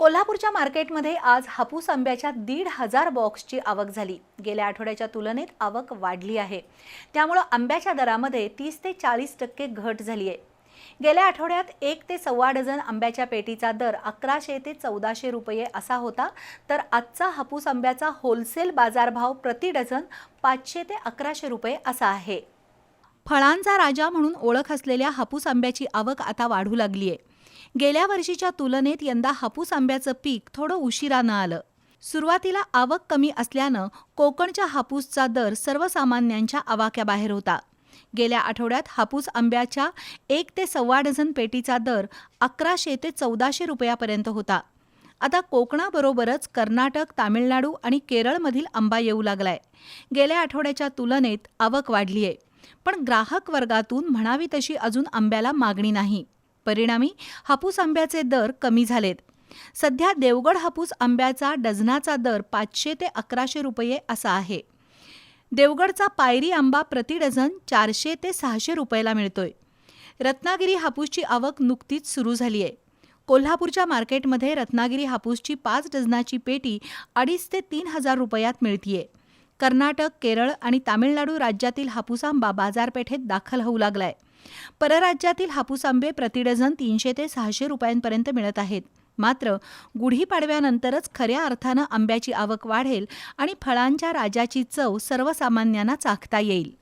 कोल्हापूरच्या मार्केटमध्ये आज हापूस आंब्याच्या दीड हजार बॉक्सची आवक झाली. गेल्या आठवड्याच्या तुलनेत आवक वाढली आहे. त्यामुळं आंब्याच्या दरामध्ये तीस ते चाळीस टक्के घट झाली आहे गेल्या आठवड्यात एक ते सव्वा डझन आंब्याच्या पेटीचा दर अकराशे ते चौदाशे रुपये असा होता तर आजचा हापूस आंब्याचा होलसेल बाजारभाव प्रति डझन पाचशे ते अकराशे रुपये असा आहे. फळांचा राजा म्हणून ओळख असलेल्या हापूस आंब्याची आवक आता वाढू लागली आहे गेल्या वर्षीच्या तुलनेत यंदा हापूस आंब्याचं पीक थोडं उशिरानं आलं. सुरुवातीला आवक कमी असल्यानं कोकणच्या हापूसचा दर सर्वसामान्यांच्या आवाक्याबाहेर होता. गेल्या आठवड्यात हापूस आंब्याच्या एक ते सव्वा डझन पेटीचा दर अकराशे ते चौदाशे रुपयापर्यंत होता. आता कोकणाबरोबरच कर्नाटक तामिळनाडू आणि केरळमधील आंबा येऊ लागलाय. गेल्या आठवड्याच्या तुलनेत आवक वाढली आहे पण ग्राहक वर्गातून म्हणावी तशी अजून आंब्याला मागणी नाही. परिणामी हापूस आंब्याचे दर कमी झालेत. सध्या देवगड हापूस आंब्याचा डझनाचा दर पाचशे ते अकराशे रुपये असा आहे. देवगडचा पायरी आंबा प्रति डझन चारशे ते सहाशे रुपयाला मिळतोय. रत्नागिरी हापूसची आवक नुकतीच सुरू झाली आहे कोल्हापूरच्या मार्केटमध्ये रत्नागिरी हापूसची पाच डझनाची पेटी अडीच ते तीन हजार रुपयात मिळतीये. कर्नाटक केरळ आणि तामिळनाडू राज्यातील हापूस आंबा बाजारपेठेत दाखल होऊ लागलाय. परराज्यातील हापूस आंबे प्रति डझन तीनशे ते सहाशे रुपयांपर्यंत मिळत आहेत. मात्र गुढीपाडव्यानंतरच खऱ्या अर्थानं आंब्याची आवक वाढेल आणि फळांच्या राजाची चव सर्वसामान्यांना चाखता येईल.